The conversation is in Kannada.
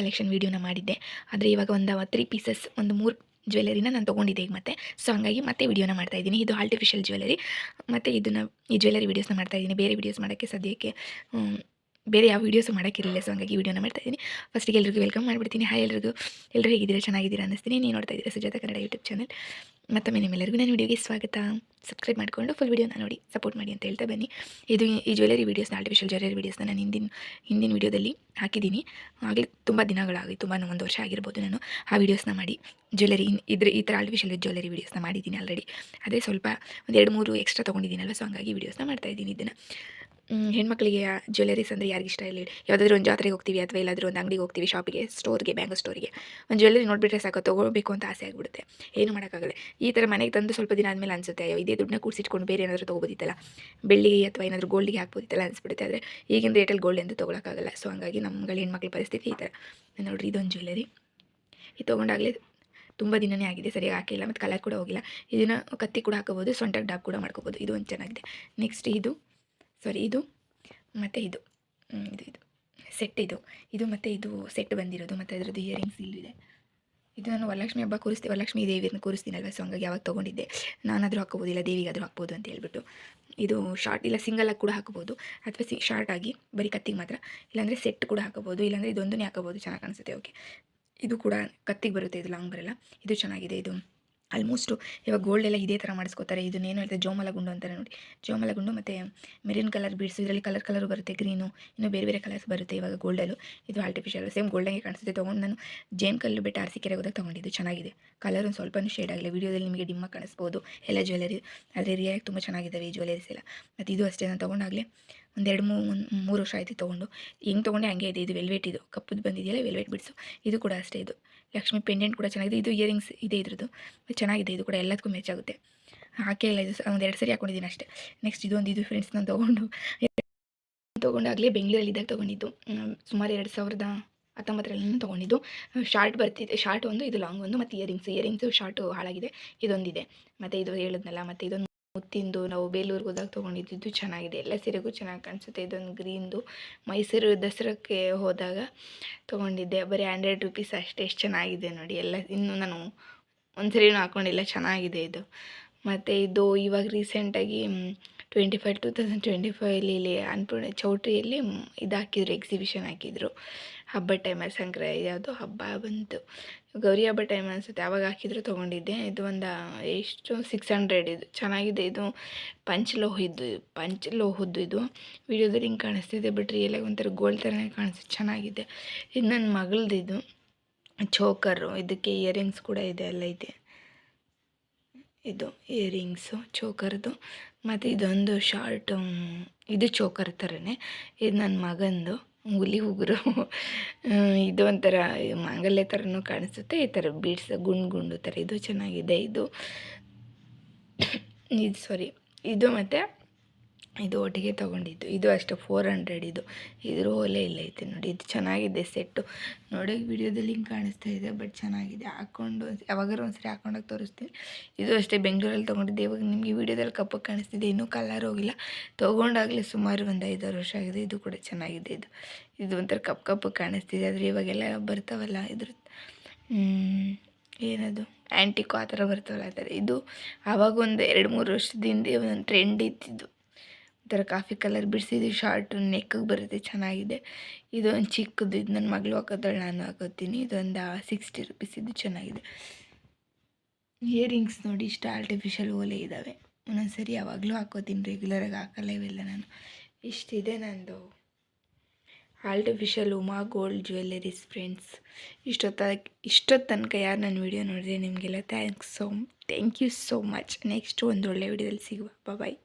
ಕಲೆಕ್ಷನ್ ವೀಡಿಯೋನ ಮಾಡಿದ್ದೆ. ಆದರೆ ಇವಾಗ ಒಂದು ತ್ರೀ ಪೀಸಸ್ ಒಂದು ಮೂರು ಜ್ಯುವೆಲರಿನ ನಾನು ತೊಗೊಂಡಿದ್ದೆ ಈಗ ಮತ್ತೆ. ಸೊ ಹಂಗಾಗಿ ಮತ್ತೆ ವಿಡಿಯೋನ ಮಾಡ್ತಾ ಇದ್ದೀನಿ. ಇದು ಆರ್ಟಿಫಿಷಿಯಲ್ ಜ್ಯುವೆಲರಿ ಮತ್ತು ಇದನ್ನು ಈ ಜ್ಯುವೆಲರಿ ವೀಡಿಯೋಸ್ನ ಮಾಡ್ತಾ ಇದ್ದೀನಿ. ಬೇರೆ ವೀಡಿಯೋಸ್ ಮಾಡೋಕ್ಕೆ ಸದ್ಯಕ್ಕೆ ಬೇರೆ ಯಾವ ವೀಡಿಯೋಸು ಮಾಡೋಕ್ಕಿರಲಿಲ್ಲ ಸೊ ಹಂಗಾಗಿ ವೀಡಿಯೋನ ಮಾಡ್ತಾ ಇದ್ದೀನಿ. ಫಸ್ಟಿಗೆ ಎಲ್ರಿಗೂ ವೆಲ್ಕಮ್ ಮಾಡಿಬಿಡ್ತೀನಿ. ಹಾಯ್ ಎಲ್ರಿಗೂ. ಎಲ್ಲರೂ ಹೇಗಿದ್ದೀರಾ? ಚೆನ್ನಾಗಿದ್ದೀರಾ ಅನ್ನಿಸ್ತೀನಿ. ನೀವು ನೋಡ್ತಾ ಇದ್ದೀರಾ ಸುಜಾತ ಕನ್ನಡ ಯೂಟ್ಯೂಬ್ ಚಾನಲ್ ಮತ್ತೊಮ್ಮೆ ನಿಮ್ಮೆಲ್ಲರಿಗೂ ನನ್ನ ವೀಡಿಯೋಗೆ ಸ್ವಾಗತ. ಸಬ್ಸ್ಕ್ರೈಬ್ ಮಾಡಿಕೊಂಡು ಫುಲ್ ವೀಡಿಯೋನ ನೋಡಿ ಸಪೋರ್ಟ್ ಮಾಡಿ ಅಂತ ಹೇಳ್ತಾ ಬನ್ನಿ. ಇದು ಈ ಜ್ಯುವೆಲರಿ ವೀಡಿಯೋಸ್ನ ಆರ್ಟಿಫಿಷಿಯಲ್ ಜ್ಯುವೆಲರಿ ವೀಡಿಯೋಸ್ನ ನಾನು ಹಿಂದಿನ ಹಿಂದಿನ ವಿಡಿಯೋದಲ್ಲಿ ಹಾಕಿದ್ದೀನಿ. ಆಗಲಿ ತುಂಬ ದಿನಗಳಾಗಿ ತುಂಬ ಒಂದು ವರ್ಷ ಆಗಿರ್ಬೋದು ನಾನು ಆ ವೀಡಿಯೋಸ್ನ ಮಾಡಿ. ಜ್ಯುವೆಲರಿ ಇದ್ರೆ ಈ ಥರ ಆರ್ಟಿಫಿಷಿಯಲ್ ಜ್ಯುವೆಲರಿ ವೀಡಿಯೋಸ್ನ ಮಾಡಿದ್ದೀನಿ ಆಲ್ರೆಡಿ ಅದೇ ಸ್ವಲ್ಪ ಒಂದು ಎರಡು ಮೂರು ಎಕ್ಸ್ಟ್ರಾ ತೊಗೊಂಡಿದ್ದೀನಲ್ವ ಸೊ ಹಂಗಾಗಿ ವೀಡಿಯೋಸ್ನ ಮಾಡ್ತಾ ಇದ್ದೀನಿ ಇದನ್ನು. ಹೆಣ್ಮಕ್ಳಿಗೆ ಜ್ಯುವೆಲರೀಸ್ ಅಂದರೆ ಯಾರಿಗೆ ಇಷ್ಟ ಇಲ್ಲ ಯಾವುದಾದ್ರು ಒಂದು ಜಾತ್ರೆಗೆ ಹೋಗ್ತೀವಿ ಅಥವಾ ಎಲ್ಲಾದರೂ ಒಂದು ಅಂಗಡಿಗೆ ಹೋಗ್ತೀವಿ ಶಾಪಿಗೆ ಸ್ಟೋರ್ಗೆ ಬ್ಯಾಂಕ್ ಸ್ಟೋರಿಗೆ ಒಂದು ಜ್ಯುವೆಲರಿ ನೋಡಿಬಿಟ್ರೆ ಸಾಕು, ತೊಗೊಳ್ಬೇಕು ಅಂತ ಆಸೆ ಆಗಿಬಿಡುತ್ತೆ. ಏನು ಮಾಡೋಕ್ಕಾಗಲ್ಲ. ಈ ಥರ ಮನೆಗೆ ತಂದು ಸ್ವಲ್ಪ ದಿನ ಆದಮೇಲೆ ಅನಿಸುತ್ತೆ, ಅಯ್ಯೋ, ಇದೇ ದುಡ್ಡನ್ನ ಕೂಡಿಸಿಟ್ಕೊಂಡು ಬೇರೆ ಏನಾದರೂ ತೊಗೋಬೋದಿತ್ತಲ್ಲ. ಬೆಳ್ಳಿಗೆ ಅಥವಾ ಏನಾದರೂ ಗೋಲ್ಡಿಗೆ ಹಾಕ್ಬೋದಿತ್ತಲ್ಲ ಅನಿಸ್ಬಿಡುತ್ತೆ. ಆದರೆ ಈಗಿನ ರೇಟಲ್ಲಿ ಗೋಲ್ಡ್ ಎಂದು ತೊಗೊಳಕ್ಕಾಗಲ್ಲ. ಸೊ ಹಂಗಾಗಿ ನಮ್ಮಗಳ ಹೆಣ್ಮಕ್ಳ ಪರಿಸ್ಥಿತಿ ಈ ಥರ ನೋಡಿರಿ, ಇದೊಂದು ಜ್ಯುವೆಲರಿ ಇದು ತೊಗೊಂಡಾಗಲೇ ತುಂಬ ದಿನವೇ ಆಗಿದೆ, ಸರಿಯಾಗಿ ಹಾಕಿಲ್ಲ. ಮತ್ತು ಕಲರ್ ಕೂಡ ಹೋಗಿಲ್ಲ. ಇದನ್ನು ಕತ್ತಿ ಕೂಡ ಹಾಕೋಬೋದು ಸೊಂಟಕ್ಕೆ ಡಾಬ್ ಕೂಡ ಮಾಡ್ಕೋಬೋದು. ಇದು ಒಂದು ಚೆನ್ನಾಗಿದೆ. ನೆಕ್ಸ್ಟ್ ಇದು ಸಾರಿ ಇದು ಮತ್ತು ಇದು. ಇದು ಇದು. ಸೆಟ್ ಇದು. ಇದು ಮತ್ತು ಇದು ಸೆಟ್ ಬಂದಿರೋದು. ಮತ್ತು ಅದರದ್ದು ಇಯರಿಂಗ್ಸ್ ಇಲ್ಲಿದೆ ಇದು. ನಾನು ವರಲಕ್ಷ್ಮಿ ಹಬ್ಬ ಕೂರಿಸ್ತೀನಿ ವರಲಕ್ಷ್ಮಿ ದೇವಿಯನ್ನು ಕೂರಿಸ್ತೀನಲ್ವ ಸೊ ಹಂಗಾಗಿ ಯಾವಾಗ ತೊಗೊಂಡಿದ್ದೆ? ನಾನಾದರೂ ಹಾಕೋಬೋದಿಲ್ಲ, ದೇವಿಗಾದರೂ ಹಾಕ್ಬೋದು ಅಂತ ಹೇಳ್ಬಿಟ್ಟು. ಇದು ಶಾರ್ಟ್ ಇಲ್ಲ ಸಿಂಗಲಾಗಿ ಕೂಡ ಹಾಕ್ಬೋದು. ಅಥವಾ ಸಿ ಶಾರ್ಟ್ ಆಗಿ ಬರೀ ಕತ್ತಿಗೆ ಮಾತ್ರ. ಇಲ್ಲಾಂದರೆ ಸೆಟ್ ಕೂಡ ಹಾಕೋಬೋದು. ಇಲ್ಲಾಂದರೆ ಇದೊಂದನ್ನೇ ಹಾಕೋಬೋದು. ಚೆನ್ನಾಗಿ ಕಾಣಿಸುತ್ತೆ ಓಕೆ ಇದು ಕೂಡ ಕತ್ತಿಗೆ ಬರುತ್ತೆ, ಇದು ಲಾಂಗ್ ಬರಲ್ಲ. ಇದು ಚೆನ್ನಾಗಿದೆ, ಇದು ಆಲ್ಮೋಸ್ಟು ಇವಾಗ ಗೋಲ್ಡ್ ಎಲ್ಲ ಇದೇ ಥರ ಮಾಡಿಸ್ಕೋತಾರೆ. ಇದನ್ನೇನು ಹೇಳ್ತಾರೆ? ಜೋಮಲ ಗುಂಡು ಅಂತಾರೆ ನೋಡಿ. ಜೋಮಲ ಗುಂಡು ಮತ್ತು ಮೆರಿನ್ ಕಲರ್ ಬೀಡ್ಸ್ ಇದರಲ್ಲಿ ಕಲರ್ ಕಲರ್ ಬರುತ್ತೆ ಗ್ರೀನು ಇನ್ನೂ ಬೇರೆ ಬೇರೆ ಕಲರ್ಸ್ ಬರುತ್ತೆ ಇವಾಗ ಗೋಲ್ಡಲ್ಲೂ ಇದು ಆರ್ಟಿಫಿಷಿಯಲ್ ಸೇಮ್ ಗೋಲ್ಡಂಗೆ ಕಾಣಿಸುತ್ತೆ. ತೊಗೊಂಡು ನಾನು ಜೇನ್ ಕಲ್ಲು ಬಿಟ್ಟು ಆರ್ಸಿ ಕೆರೆ ಹೋದಾಗ ತೊಗೊಂಡಿದ್ದು. ಚೆನ್ನಾಗಿದೆ. ಕಲರ್ ಒಂದು ಸ್ವಲ್ಪನೂ ಶೇಡ್ ಆಗಲಿ ವೀಡಿಯೋದಲ್ಲಿ ನಿಮಗೆ ಡಿಮ್ಮ ಕಾಣಿಸ್ಬೋದು. ಎಲ್ಲ ಜ್ಯುವೆಲರಿ ಆದರೆ ರಿಯಾಗಿ ತುಂಬ ಚೆನ್ನಾಗಿದ್ದಾವೆ ಈ ಜ್ಯುವೆಲರೀಸ್ ಎಲ್ಲ. ಮತ್ತು ಇದು ಅಷ್ಟೇ ನಾನು ತೊಗೊಂಡಾಗಲೇ ಒಂದೆರಡು ಮೂ ಮೂರು ವರ್ಷ ಆಯಿತು ತೊಗೊಂಡು. ಹೆಂಗೆ ತೊಗೊಂಡೆ? ಹಂಗೆ ಇದೆ, ಇದು ವೆಲ್ವೆಟ್ ಇದು. ಕಪ್ಪದ್ದು ಬಂದಿದೆಯಲ್ಲ ವೆಲ್ವೆಟ್ ಬಿಡ್ಸು. ಇದು ಕೂಡ ಅಷ್ಟೇ ಇದು. ಲಕ್ಷ್ಮಿ ಪೆಂಡೆಂಟ್ ಕೂಡ ಚೆನ್ನಾಗಿದೆ. ಇದು ಇಯರಿಂಗ್ಸ್ ಇದೆ ಇದ್ರದ್ದು. ಚೆನ್ನಾಗಿದೆ, ಇದು ಕೂಡ ಎಲ್ಲದಕ್ಕೂ ಮ್ಯಾಚ್ ಆಗುತ್ತೆ. ಹಾಕೇ ಇಲ್ಲ, ಇದು ಒಂದು ಎರಡು ಸರಿ ಹಾಕೊಂಡಿದ್ದೀನಿ ಅಷ್ಟೇ. ನೆಕ್ಸ್ಟ್ ಇದೊಂದು, ಇದು ಫ್ರೆಂಡ್ಸ್ ನಾನು ತೊಗೊಂಡು. ತೊಗೊಂಡಾಗಲೇ ಬೆಂಗಳೂರಲ್ಲಿದ್ದಾಗ ತೊಗೊಂಡಿದ್ದು. ಸುಮಾರು ಎರಡು ಸಾವಿರದ ಹತ್ತೊಂಬತ್ತರಲ್ಲಿ ತೊಗೊಂಡಿದ್ದು. ಶಾರ್ಟ್ ಬರ್ತಿದೆ. ಶಾರ್ಟ್ ಒಂದು, ಇದು ಲಾಂಗ್ ಒಂದು, ಮತ್ತು ಇಯರಿಂಗ್ಸ್ ಇಯರಿಂಗ್ಸು ಶಾರ್ಟು ಹಾಳಾಗಿದೆ. ಇದೊಂದಿದೆ. ಮತ್ತು ಇದು ಹೇಳಿದ್ನಲ್ಲ, ಮತ್ತು ಇದೊಂದು ಮುತ್ತಿಂದು ನಾವು ಬೇಲೂರಿಗೆ ಹೋದಾಗ ತೊಗೊಂಡಿದ್ದು ಚೆನ್ನಾಗಿದೆ. ಎಲ್ಲ ಸೀರೆಗೂ ಚೆನ್ನಾಗಿ ಕಾಣಿಸುತ್ತೆ. ಇದೊಂದು ಗ್ರೀನ್ದು ಮೈಸೂರು ದಸರಾಕ್ಕೆ ಹೋದಾಗ ತೊಗೊಂಡಿದ್ದೆ. ಬರೀ ಹಂಡ್ರೆಡ್ ರುಪೀಸ್ ಅಷ್ಟೇ. ಎಷ್ಟು ಚೆನ್ನಾಗಿದೆ ನೋಡಿ. ಎಲ್ಲ ಇನ್ನೂ ನಾನು ಒಂದು ಸರಿ ಹಾಕ್ಕೊಂಡಿಲ್ಲ ಚೆನ್ನಾಗಿದೆ ಇದು. ಮತ್ತು ಇದು ಇವಾಗ ರೀಸೆಂಟಾಗಿ twenty five two thousand twenty ಫೈವಲ್ಲಿ ಇಲ್ಲಿ ಅನ್ಪೂರ್ಣ ಚೌಟ್ರಿಯಲ್ಲಿ ಇದು ಹಾಕಿದ್ರು, ಎಕ್ಸಿಬಿಷನ್ ಹಾಕಿದ್ರು. ಹಬ್ಬದ ಟೈಮಲ್ಲಿ ಸಂಕ್ರಾಂತಿ, ಯಾವುದು ಹಬ್ಬ ಬಂತು. ಗೌರಿ ಹಬ್ಬ ಟೈಮ್ ಅನಿಸುತ್ತೆ ಆವಾಗ ಹಾಕಿದ್ರು ತೊಗೊಂಡಿದ್ದೆ. ಇದು ಒಂದು, ಎಷ್ಟು ಸಿಕ್ಸ್ ಹಂಡ್ರೆಡ್ ಇದು. ಚೆನ್ನಾಗಿದೆ, ಇದು ಪಂಚ್ ಲೋಹದ್ದು ಪಂಚ್ ಲೋಹದ್ದು ಇದು. ವಿಡಿಯೋದಲ್ಲಿ ಹಿಂಗೆ ಕಾಣಿಸ್ತಿದೆ ಬಟ್ ರಿಯಲಾಗಿ ಒಂಥರ ಗೋಲ್ಡ್ ಥರನೇ ಕಾಣಿಸ್ತಿದೆ, ಚೆನ್ನಾಗಿದೆ. ಇದು ನನ್ನ ಮಗಳದ್ದು ಇದು ಚೋಕರು ಇದಕ್ಕೆ ಇಯರಿಂಗ್ಸ್ ಕೂಡ ಇದೆ, ಎಲ್ಲ ಇದೆ. ಇದು ಇಯರಿಂಗ್ಸು ಚೋಕರ್ದು ಮತ್ತು ಇದೊಂದು ಶಾರ್ಟ್ ಇದು ಚೋಕರ್ ಥರನೇ ಇದು ನನ್ನ ಮಗಂದು. ಹುಲಿ ಉಗುರು. ಇದು ಒಂಥರ ಮಾಂಗಲ್ಯ ಥರನೂ ಕಾಣಿಸುತ್ತೆ. ಈ ಥರ ಬೀಡ್ಸ್ ಗುಂಡು ಗುಂಡು ಥರ ಇದು ಚೆನ್ನಾಗಿದೆ. ಇದು ಇದು ಸಾರಿ ಇದು ಮತ್ತು ಇದು ಒಟ್ಟಿಗೆ ತೊಗೊಂಡಿದ್ದು. ಇದು ಅಷ್ಟೇ ಫೋರ್ ಹಂಡ್ರೆಡ್ ಇದು. ಇದ್ರ ಓಲೆ ಇಲ್ಲ ಐತೆ ನೋಡಿ. ಇದು ಚೆನ್ನಾಗಿದೆ ಸೆಟ್ಟು ನೋಡಿ ವಿಡಿಯೋದಲ್ಲಿ ಹಿಂಗೆ ಕಾಣಿಸ್ತಾ ಇದೆ ಬಟ್ ಚೆನ್ನಾಗಿದೆ. ಹಾಕ್ಕೊಂಡು ಯಾವಾಗಾರು ಒಂದ್ಸರಿ ಹಾಕೊಂಡೋಗಿ ತೋರಿಸ್ತೀನಿ. ಇದು ಅಷ್ಟೇ, ಬೆಂಗಳೂರಲ್ಲಿ ತೊಗೊಂಡಿದ್ದೆ. ಇವಾಗ ನಿಮಗೆ ವಿಡಿಯೋದಲ್ಲಿ ಕಪ್ಪು ಕಾಣಿಸ್ತಿದೆ, ಇನ್ನೂ ಕಲರ್ ಹೋಗಿಲ್ಲ. ತೊಗೊಂಡಾಗಲೇ ಸುಮಾರು ಒಂದು ಐದಾರು ವರ್ಷ ಆಗಿದೆ, ಇದು ಕೂಡ ಚೆನ್ನಾಗಿದೆ ಇದು. ಇದು ಒಂಥರ ಕಪ್ಪು ಕಪ್ಪಗೆ ಕಾಣಿಸ್ತಿದೆ. ಆದರೆ ಇವಾಗೆಲ್ಲ ಬರ್ತಾವಲ್ಲ, ಇದ್ರ ಏನದು ಆ್ಯಂಟಿಕೋ ಆ ಥರ ಬರ್ತಾವಲ್ಲ, ಆ ಥರ. ಇದು ಆವಾಗ ಒಂದು ಎರಡು ಮೂರು ವರ್ಷದಿಂದ ಒಂದು ಟ್ರೆಂಡ್ ಇತ್ತಿದ್ದು ಒಂಥರ ಕಾಫಿ ಕಲರ್ ಬಿಡಿಸಿದ್ದು ಶಾರ್ಟ್ ನೆಕ್ಕಿಗೆ ಬರುತ್ತೆ, ಚೆನ್ನಾಗಿದೆ. ಇದು ಒಂದು ಚಿಕ್ಕದು, ಇದು ನನ್ನ ಮಗಳು ಹಾಕೋದ್ರಲ್ಲಿ ನಾನು ಹಾಕೋತೀನಿ. ಇದೊಂದು ಸಿಕ್ಸ್ಟಿ ರುಪೀಸ್ ಇದು ಚೆನ್ನಾಗಿದೆ. ಇಯರಿಂಗ್ಸ್ ನೋಡಿ ಇಷ್ಟು ಆರ್ಟಿಫಿಷಿಯಲ್ ಓಲೆ ಇದ್ದಾವೆ ಒಂದೊಂದು ಸರಿ ಯಾವಾಗಲೂ ಹಾಕೋತೀನಿ ರೆಗ್ಯುಲರಾಗಿ ಹಾಕಲ್ಲ ಇವೆಲ್ಲ ನಾನು. ಇಷ್ಟಿದೆ ನಂದು. Artificial Uma gold jewelleries friends ಇಷ್ಟೊತ್ತ ಇಷ್ಟೊತ್ತು ತನಕ ಯಾರು ನನ್ನ ವಿಡಿಯೋ ನೋಡಿದ್ರೆ ನಿಮಗೆಲ್ಲ thanks so thank you so much next ಒಂದು ಒಳ್ಳೆ ವಿಡಿಯೋದಲ್ಲಿ ಸಿಗುವ. ಬಾಯ್